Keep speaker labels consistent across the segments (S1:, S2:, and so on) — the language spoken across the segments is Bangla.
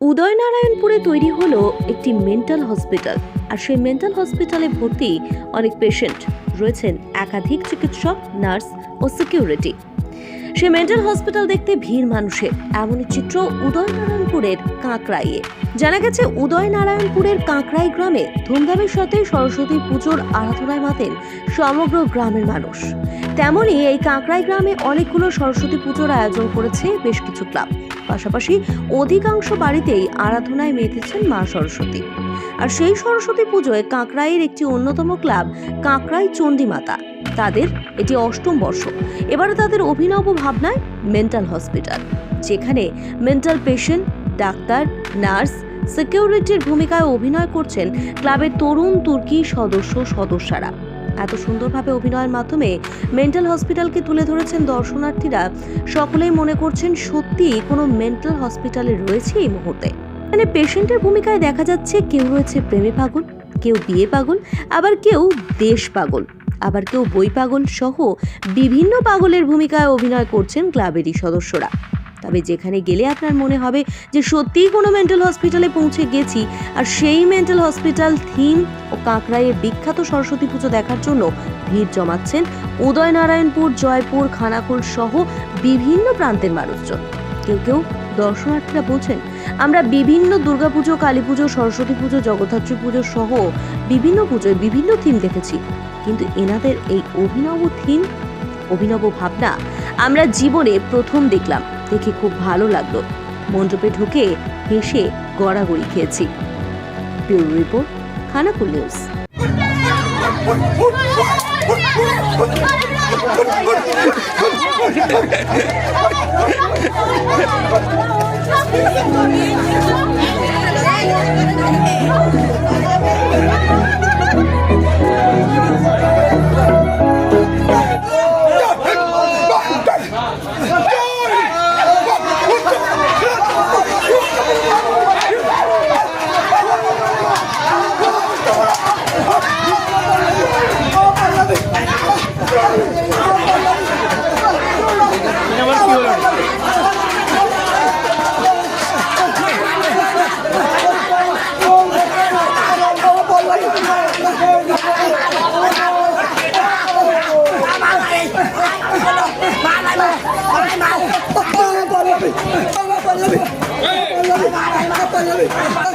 S1: উদয়নারায়ণপুরে তৈরি হলো একটি মেন্টাল হসপিটাল আর সেই মেন্টাল হসপিটালে ভর্তি অনেক পেশেন্ট রয়েছেন একাধিক চিকিৎসক নার্স ও সিকিউরিটি সে মেন্টাল হসপিটাল দেখতে ভিড় মানুষের এমনই চিত্র উদয়নারায়ণপুরের কাঁকড়াইয়ে। জানা গেছে, উদয়নারায়ণপুরের কাঁকড়াই গ্রামে ধুমধামের সাথে সরস্বতী পুজোর আরাধনায় মাতেন সমগ্র গ্রামের মানুষ। তেমনই এই কাঁকড়াই গ্রামে অনেকগুলো সরস্বতী পুজোর আয়োজন করেছে বেশ কিছু ক্লাব। পাশাপাশি অধিকাংশ বাড়িতেই আরাধনায় মেতেছেন মা সরস্বতী। আর সেই সরস্বতী পুজোয় কাঁকড়াইয়ের একটি অন্যতম ক্লাব কাঁকড়াই চণ্ডীমাতা। তাদের এটি অষ্টম বর্ষ। এবারে তাদের অভিনব ভাবনায় মেন্টাল হসপিটাল, যেখানে মেন্টাল পেশেন্ট, ডাক্তার, নার্স, সিকিউরিটির ভূমিকায় অভিনয় করছেন ক্লাবের তরুণ তুর্কি সদস্য সদস্যরা। এত সুন্দরভাবে অভিনয়ের মাধ্যমে মেন্টাল হসপিটালকে তুলে ধরেছেন দর্শনার্থীরা। সকলেই মনে করছেন সত্যি কোনো মেন্টাল হসপিটালে রয়েছে এই মুহূর্তে। মানে পেশেন্টের ভূমিকায় দেখা যাচ্ছে কেউ রয়েছে প্রেমে পাগল, কেউ বিয়ে পাগল, আবার কেউ দেশ পাগল, আবার কেউ বই পাগল সহ বিভিন্ন পাগলের ভূমিকায় অভিনয় করছেন ক্লাবেরই সদস্যরা। তবে যেখানে গেলে আপনার মনে হবে যে সত্যিই কোনো মেন্টাল হসপিটালে পৌঁছে গেছি। আর সেই মেন্টাল হসপিটাল থিম ও কাঁকড়াইয়ের বিখ্যাত সরস্বতী পুজো দেখার জন্য ভিড় জমাচ্ছেন উদয়নারায়ণপুর, জয়পুর, খানাকুল সহ বিভিন্ন প্রান্তের মানুষজন। কেউ কেউ দর্শনার্থীরা বলছেন, আমরা বিভিন্ন দুর্গাপুজো কালী পুজো, সরস্বতী পুজো, জগদ্ধাত্রী পুজো সহ বিভিন্ন পুজোয় বিভিন্ন থিম দেখেছি। কিন্তু এনাদের এই অভিনব থিম অভিনব ভাবনা আমরা জীবনে প্রথম দেখলাম। দেখে খুব ভালো লাগল। মণ্ডপে ঢুকে হেসে গড়াগড়ি খেয়েছি। Bureau report Khanakul news.
S2: পারে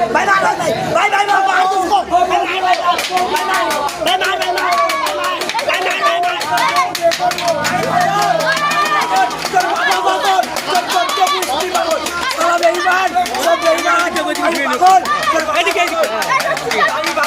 S2: Bye bye bye bye. Bye bye bye bye. Let's go. Bye bye bye bye. Bye bye. Bye bye bye bye. Bye bye bye bye. সব বেইমান সব বেইমান আমি পাগল আমি পাগল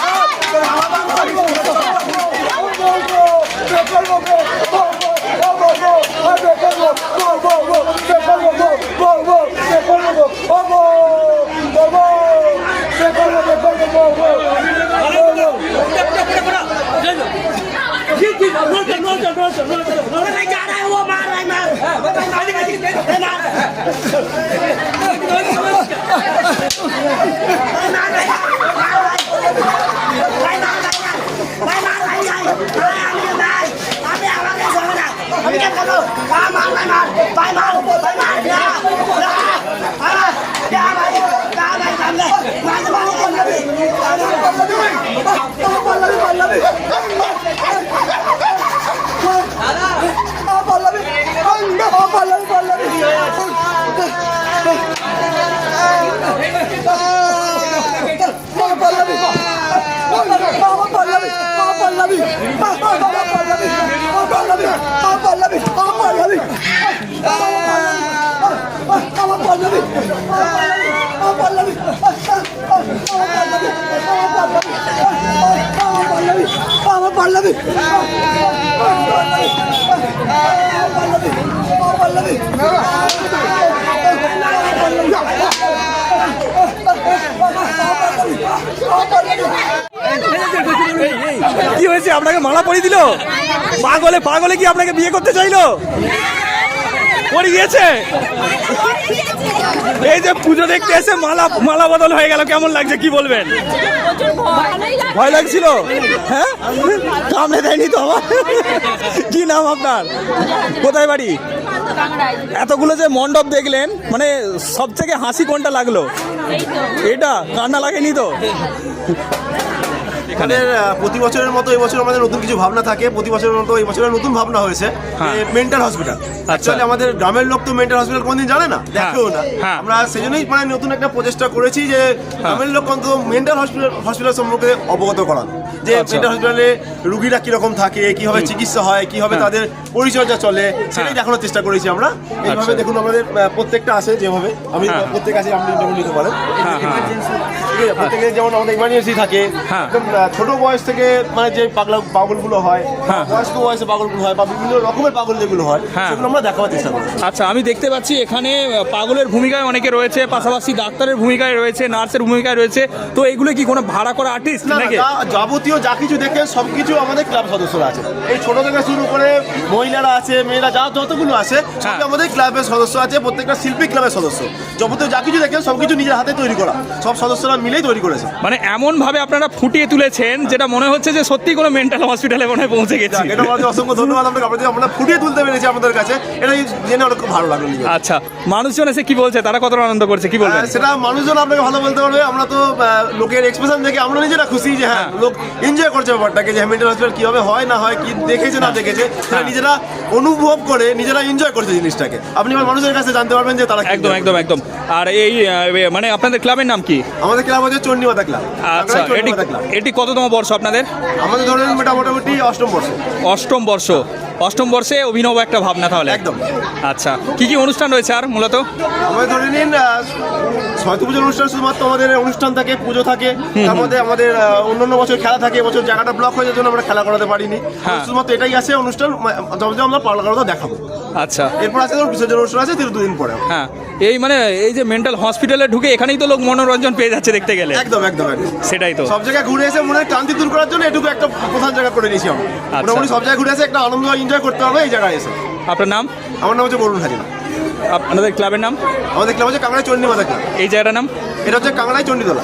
S2: Vai mal, vai mal, vai mal, ja, ja, ja, ja, ja, ja, ja, Pallavi Pallavi Pallavi
S3: কি হয়েছে? আপনাকে মালা পরিয়ে দিল? পাগলে পাগলে কি আপনাকে বিয়ে করতে চাইলো? পরে গিয়েছে এই যে পুজো দেখতে এসে মালা মালা বদল হয়ে গেল কেমন লাগছে কি বলবেন? ভয় লাগছিল? হ্যাঁ? কামড়ে দেয়নি তো আমার কি নাম আপনার? কোথায় বাড়ি? এতগুলো যে মণ্ডপ দেখলেন মানে সব থেকে হাসি কোনটা লাগল? এটা? কান্না লাগেনি তো?
S4: এখানে প্রতি বছরের মতো এই বছর আমাদের নতুন কিছু ভাবনা থাকে প্রতি বছরের মতো এই বছরের নতুন ভাবনা হয়েছে
S3: হ্যাঁ।
S4: মেন্টাল হসপিটাল
S3: আচ্ছা।
S4: অ্যাকচুয়ালি আমাদের গ্রামের লোক তো মেন্টাল হসপিটাল কোনদিন জানে না দেখেও না
S3: হ্যাঁ।
S4: আমরা সেই জন্যই মানে নতুন একটা প্রচেষ্টা করেছি যে গ্রামের লোক অন্তত মেন্টাল হসপিটাল হসপিটাল সম্পর্কে অবগত করানো যে
S3: আচ্ছা।
S4: মেন্টাল হসপিটালে রুগীরা কীরকম থাকে কীভাবে চিকিৎসা হয় কীভাবে
S3: হ্যাঁ।
S4: তাদের পরিচর্যা চলে সেটাই
S3: হ্যাঁ।
S4: দেখানোর চেষ্টা করেছি আমরা এইভাবে
S3: আচ্ছা।
S4: দেখুন আমাদের প্রত্যেকটা আছে যেভাবে আমি
S3: হ্যাঁ।
S4: প্রত্যেক আছে আপনি যেমন নিতে পারেন
S3: হ্যাঁ, হ্যাঁ।
S4: ঠিক আছে? প্রত্যেকের যেমন আমাদের ইমার্জেন্সি থাকে
S3: হ্যাঁ।
S4: ছোট বয়স থেকে মানে যে পাগলা পাগলগুলো হয়। বয়স্ক বয়সে পাগলগুলো হয় বা বিভিন্ন রকমের পাগল যেগুলো হয়। সেগুলো আমরা দেখাবার চেষ্টা করি
S3: আচ্ছা আমি দেখতে পাচ্ছি এখানে পাগলের ভূমিকায় অনেকে রয়েছে পাশাপাশি ডাক্তারের ভূমিকায় রয়েছে নার্সের ভূমিকায় রয়েছে তো এগুলো কি কোনো ভাড়া করা আর্টিস্ট নাকি
S4: যাবতীয় যা কিছু দেখে সবকিছু আমাদের ক্লাব সদস্যরা আছে এই ছোট থেকে শুরু করে মহিলারা আছে মেয়েরা যা যতগুলো আছে
S3: হ্যাঁ।
S4: আমাদের ক্লাবের সদস্য আছে প্রত্যেকটা শিল্পী ক্লাবের সদস্য যাবতীয় যা কিছু দেখেন সবকিছু নিজের হাতে তৈরি করা সব সদস্যরা মিলেই তৈরি করেছে।
S3: মানে এমন ভাবে আপনারা ফুটিয়ে তুলেছেন যেটা মনে হচ্ছে যে সত্যি কোনো মেন্টাল হসপিটালে মনে হয় পৌঁছে গেছে।
S4: এটা আমাদের অসংখ্য ধন্যবাদ আপনাকে আপনাদের। আমরা ফুটিয়ে তুলতে পেরেছি আমাদের কাছে এটাই জেনে অনেক ভালো লাগল
S3: আচ্ছা মানুষজন এসে কি বলছে? তারা কতটা আনন্দ করছে? কি বলবেন?
S4: সেটা মানুষজন আপনাকে ভালো বলতে পারবে। আমরা তো লোকের এক্সপ্রেশন দেখে আমরা নিজেরা খুশি যে হ্যাঁ
S3: হ্যাঁ।
S4: লোক এনজয় করছে ব্যাপারটাকে যে মেন্টাল হসপিটাল কীভাবে হয় না হয় কি দেখেছে না দেখেছে? সেটা
S3: হ্যাঁ।
S4: নিজেরা অনুভব করে নিজেরা এনজয় করছে জিনিসটাকে। আপনি আমার মানুষের কাছে জানতে পারবেন যে তারা
S3: একদম একদম একদম। আর এই মানে আপনাদের ক্লাবের নাম কি?
S4: আমাদের ক্লাব হচ্ছে চণ্ডীমাতা ক্লাব।
S3: আচ্ছা এটি এটি কততম বর্ষ আপনাদের?
S4: আমাদের ধরেন মোটামুটি অষ্টম বর্ষ।
S3: অষ্টম বর্ষ। অষ্টম বর্ষে অভিনব একটা ভাবনা তাহলে?
S4: একদম।
S3: আচ্ছা কি কি অনুষ্ঠান রয়েছে আর মূলত?
S4: আমাদের ধরে নিন সরস্বতী পুজোর অনুষ্ঠান শুধুমাত্র আমাদের অনুষ্ঠান থাকে পুজো থাকে তার মধ্যে আমাদের অন্যান্য বছর খেলা থাকে এবছর জায়গাটা ব্লক হয়ে যাওয়ার জন্য আমরা খেলা করাতে পারিনি।
S3: হ্যাঁ।
S4: শুধুমাত্র এটাই আছে অনুষ্ঠান যবে আমরা পালন করাতে দেখাবো।
S3: আচ্ছা।
S4: এরপর আছে ধরুন বিসর্জন অনুষ্ঠান আছে দুদিন পরে।
S3: হ্যাঁ এই মানে এই যে মেন্টাল হসপিটালে ঢুকে এখানেই তো লোক মনোরঞ্জন পেয়ে যাচ্ছে দেখতে গেলে?
S4: একদম একদম
S3: সেটাই তো।
S4: সব জায়গায় ঘুরে এসে মনে হয় ক্লান্তি দূর করার জন্য এটুকু একটা প্রধান জায়গা করে নিয়েছি আমরা। মোটামুটি সব জায়গায় ঘুরে এসে একটা আনন্দ এনজয় করতে হবে এই জায়গায় এসে।
S3: আপনার নাম?
S4: আমার নাম হচ্ছে বরুণ হাজিরা।
S3: আপনাদের ক্লাবের নাম?
S4: আমাদের ক্লাব হচ্ছে কাংড়াই চণ্ডীমাতা ক্লাব।
S3: এই জায়গাটার নাম?
S4: এটা হচ্ছে Kangrai Chanditala.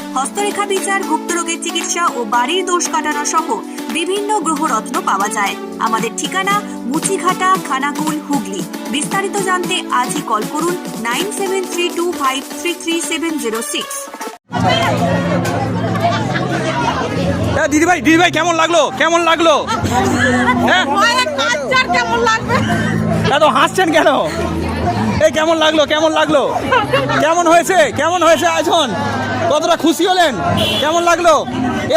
S5: হস্তরেখা বিচার গুপ্তরোগের চিকিৎসা ও বাড়ির দোষ কাটানো সহ বিভিন্ন গ্রহরত্ন পাওয়া যায়। আমাদের ঠিকানা মুচিঘাটা, খানাকুল, হুগলি। বিস্তারিত জানতে আজই কল করুন nine seven three two five three three seven zero six.
S3: দিদি ভাই দিদি ভাই কেমন লাগল? কেমন লাগল? হ্যাঁ?
S6: কেমন লাগবে
S3: এত হাসছেন কেন? এই কেমন লাগল? কেমন লাগল? কেমন হয়েছে? কেমন হয়েছে আয়োজন? কতটা খুশি হলেন? কেমন লাগল?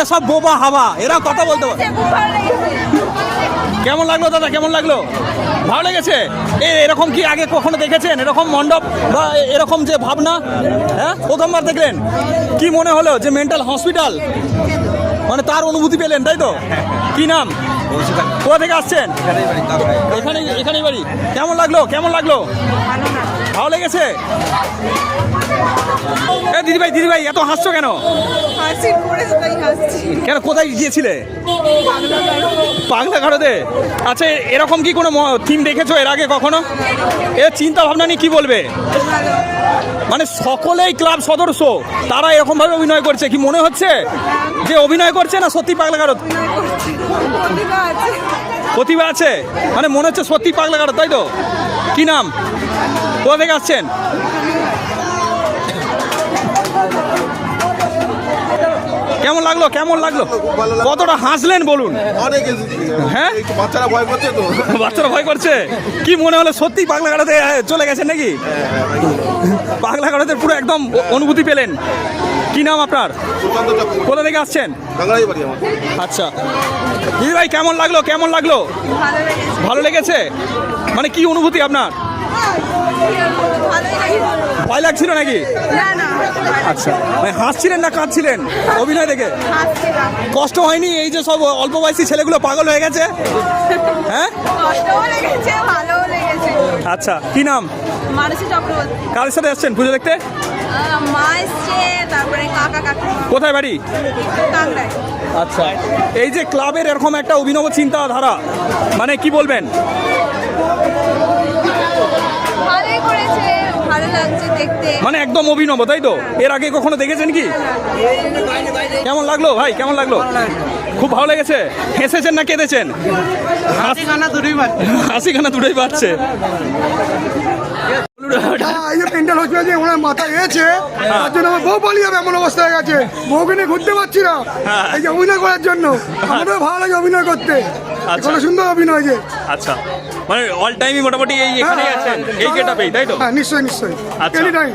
S3: এসব বোবা হাওয়া এরা কথা বলতে পারে। কেমন লাগল দাদা? কেমন লাগল? ভালো লেগেছে? এ এরকম কি আগে কখনো দেখেছেন? এরকম মণ্ডপ বা এরকম যে ভাবনা? হ্যাঁ? প্রথমবার দেখলেন? কি মনে হলো যে মেন্টাল হসপিটাল মানে তার অনুভূতি পেলেন তাই তো? কি নাম? কোথা থেকে আসছেন? এখানে এখানেই বাড়ি। কেমন লাগল? কেমন লাগল? ভালো লেগেছে? এ দিদিভাই দিদিভাই এত হাসছো কেন? কেন কোথায় গিয়েছিলে? পাগলা গারদে? আচ্ছা এরকম কি কোনো থিম দেখেছ এর আগে কখনো? এর চিন্তা ভাবনা নিয়ে কি বলবে? মানে সকলেই ক্লাব সদস্য তারা এরকম ভাবে অভিনয় করছে কি মনে হচ্ছে যে অভিনয় করছে না সত্যি পাগলা গারদ?
S6: প্রতিভা আছে?
S3: মানে মনে হচ্ছে সত্যি পাগলা গারদ তাই তো? কি নাম? কোথা থেকে আসছেন? কেমন লাগল কেমন লাগল? কতটা হাসলেন বলুন। হ্যাঁ?
S4: বাচ্চারা ভয় করছে তো।
S3: বাচ্চারা ভয় করছে? কি মনে হলো সত্যি পাগলা গাড়াতে চলে গেছেন নাকি? পাগলা গাড়াতে পুরো একদম অনুভূতি পেলেন। কি নাম আপনার? কোথা থেকে আসছেন?
S4: বাংলায় বাড়ি আমার।
S3: আচ্ছা। দিদি ভাই কেমন লাগল কেমন লাগল?
S6: ভালো লেগেছে?
S3: মানে কি অনুভূতি আপনার? ভয় লাগছিল নাকি? আচ্ছা। মানে হাসছিলেন না কাঁদছিলেন? অভিনয় দেখে? কষ্ট হয়নি এই যে সব অল্প বয়সী ছেলেগুলো পাগল হয়ে গেছে? হ্যাঁ? আচ্ছা কি নাম? কার সাথে আসছেন পুজো দেখতে? কোথায় বাড়ি? আচ্ছা। এই যে ক্লাবের এরকম একটা অভিনব চিন্তাধারা মানে কি বলবেন?
S6: ভালোই করেছে ভালো লাগছে দেখতে।
S3: মানে একদম অভিনব তাই তো? এর আগে কখনো দেখেছেন কি? কেমন লাগল ভাই? কেমন লাগল? খুব ভালো লেগেছে? হেসেছেন না কেঁদেছেন? হাসি কানা দুটোই হাসি কানা দুটোই পাচ্ছে।
S7: হ্যাঁ, এই যে মেন্টাল হসপিটাল যে ওনার মাথা গেছে তার জন্য আমার বউ পালিয়ে যাবে এমন অবস্থা হয়ে গেছে। বউকে নিয়ে ঘুরতে পারছি না। এই যে অভিনয় করার জন্য। আমারও ভালো লাগে অভিনয় করতে।
S3: আচ্ছা।
S7: কত সুন্দর অভিনয় যে।
S3: আচ্ছা। মানে অল টাইমই মোটামুটি এই এখানেই আছেন এই গেটআপেই তাই তো?
S7: হ্যাঁ নিশ্চয়ই নিশ্চয়ই।
S3: আচ্ছা।
S7: এনি টাইম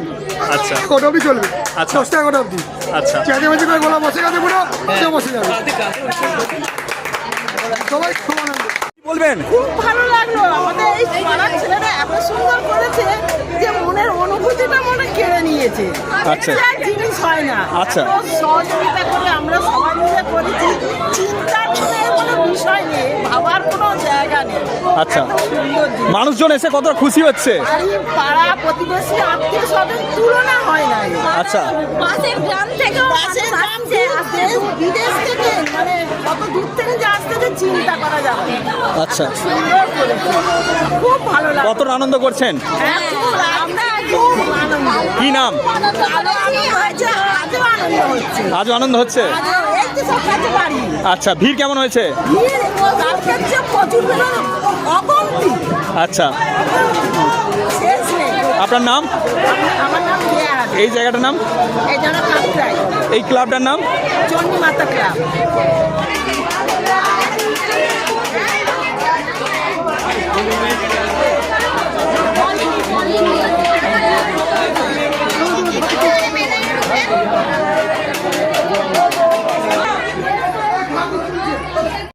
S3: আচ্ছা।
S7: কটা অবধি চলবে।
S3: আচ্ছা।
S7: দশটা অবধি।
S3: আচ্ছা।
S7: চেঁচামেচি করে গলা বসে গেছে পুরো সে বসে যাবে। সবাই
S3: বলবেন?
S8: খুব ভালো লাগল। আমাদের এই পাড়ার ছেলেরা এত সুন্দর করেছে যে মনের অনুভূতিটা মনে কেড়ে নিয়েছে।
S3: আচ্ছা।
S8: জিনিস হয় না।
S3: আচ্ছা।
S8: সহযোগিতা করে আমরা সবাই মিলে করেছি। চিন্তা করে কোনো বিষয় নেই ভাবার কোনো জায়গা নেই।
S3: আচ্ছা। মানুষজন এসে কত খুশি হচ্ছে?
S8: আর এই পাড়া প্রতিবেশী আত্মীয় স্বজন তুলনা হয় না।
S3: আচ্ছা।
S8: পাশের গ্রাম থেকেও পাশের গ্রাম দেশ বিদেশ থেকে মানে কত দূর থেকে যে আসতে যে চিন্তা করা যাবে
S3: আচ্ছা।
S8: সুন্দর করেছে। খুব ভালো লাগে
S3: কতটা আনন্দ করছেন? কি নাম?
S8: আজও আনন্দ হচ্ছে?
S3: আচ্ছা ভিড় কেমন হয়েছে? আচ্ছা। আপনার নাম? এই জায়গাটার নাম?
S8: এই
S3: এই ক্লাবটার নাম?
S8: Chandi Mata club. One, two, one, two.